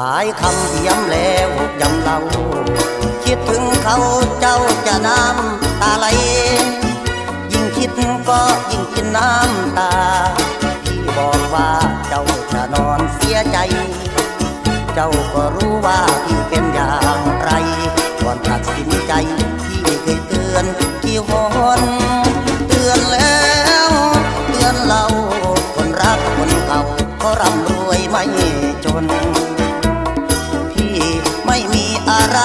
หลายคำย้ำแล้วย้ำเล่าคิดถึงเขาเจ้าจะน้ำตาไหล ยิ่งคิดก็ยิ่งกินน้ำตา พี่บอกว่าเจ้าจะนอนเสียใจ เจ้าก็รู้ว่าพี่เป็นอย่างไร ก่อนตัดสินใจ พี่เคยเตือนกี่หนเตือนแล้วเตือนเราคนรักคนเก่าเขาร่ำรวยไม่จน อะไร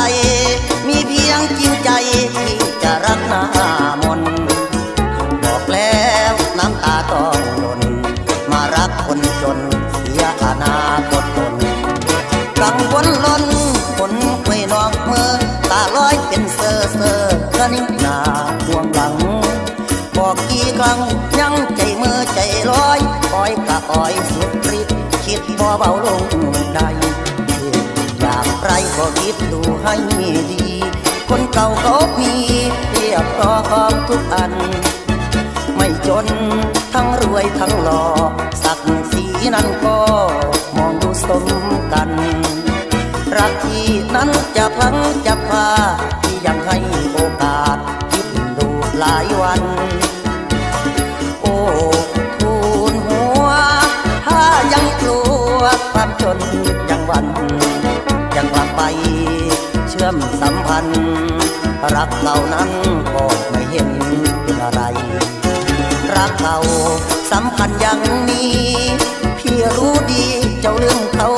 มีเพียงจริงใจที่จะรักหน้ามนบอกแล้วน้ำตาต้องหล่นมารักคนจนเสียอนาคตตนกังวลล้นฝนควยนอกเมื่อตาลอยเป็นเซอเซอกระนิ่งหน้าห่วงหลัง บอกกี่ครั้งยังใจมือใจลอยอ้อยกะอ้อยสุดฤทธิ์คิดบ่เบาลงได้ กไรก็คิดดูให้ดี คนเก่าเขามีเรียบพร้อมทุกอัน ไม่จนทั้งรวยทั้งหล่อสักสีนั้นก็มองดูสมกัน รักที่นั้นจะพลังจะพาที่ยังให้โอกาสคิดดูหลายวัน โอ้ทูลหัว ถ้ายังกลัวความจนยังวัน เชื่อมสัมพันธ์ รักเหล่านั้นก็ไม่เห็นเป็นอะไร รักเขาสำคัญอย่างนี้พี่รู้ดีเจ้าลืมเขา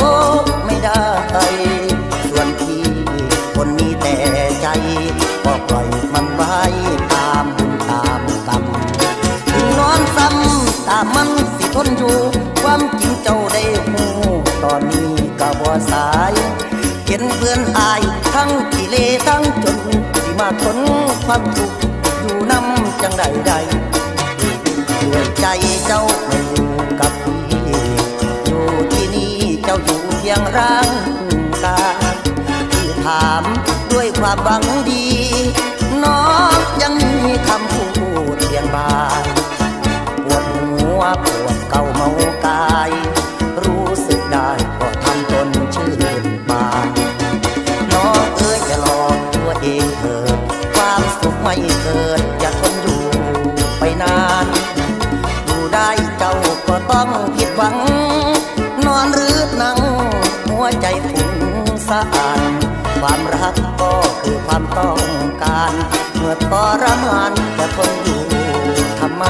ไม่ได้ ส่วนพี่คนมีแต่ใจก็ปล่อยมันไว้ตามบุญตามกรรมถึงนอนซ้ำตามมันสิทนอยู่ ความจริงเจ้าได้หูตอนนี้ก็บ่สาย ห็นเพื่อนอาย ทั้งกิเลสทั้งจนสิมาทนความทุกข์อยู่น้ำจังใดใดด้วยใจเจ้าไม่อยู่กับพี่อยู่ที่นี่เจ้าอยู่เพียงร่างกายที่ถามด้วยความหวังดี น้องยังมีคำพูด ไม่เกิดอย่าทนอยู่ไปนานอยู่ได้เจ้าก็ต้องผิดหวัง นอนหรือนั่งหัวใจผุงสะอาดความรักก็คือความต้องการ เมื่อทรมานจะทนอยู่ทำไม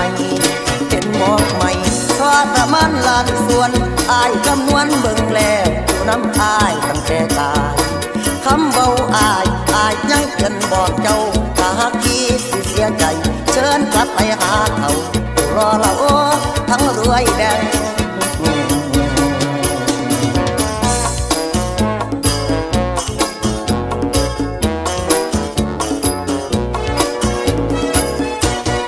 เป็นหมอกใหม่ทรมานลานส่วนอายคำนวณเบิ่งแล้วอยู่น้ำอายตั้งแต่กายคำเบาอายอายยังเกินบอกเจ้าากพี่สิเสียใจ เชิญกลับไปหาเขารอเราทั้งรวยแดง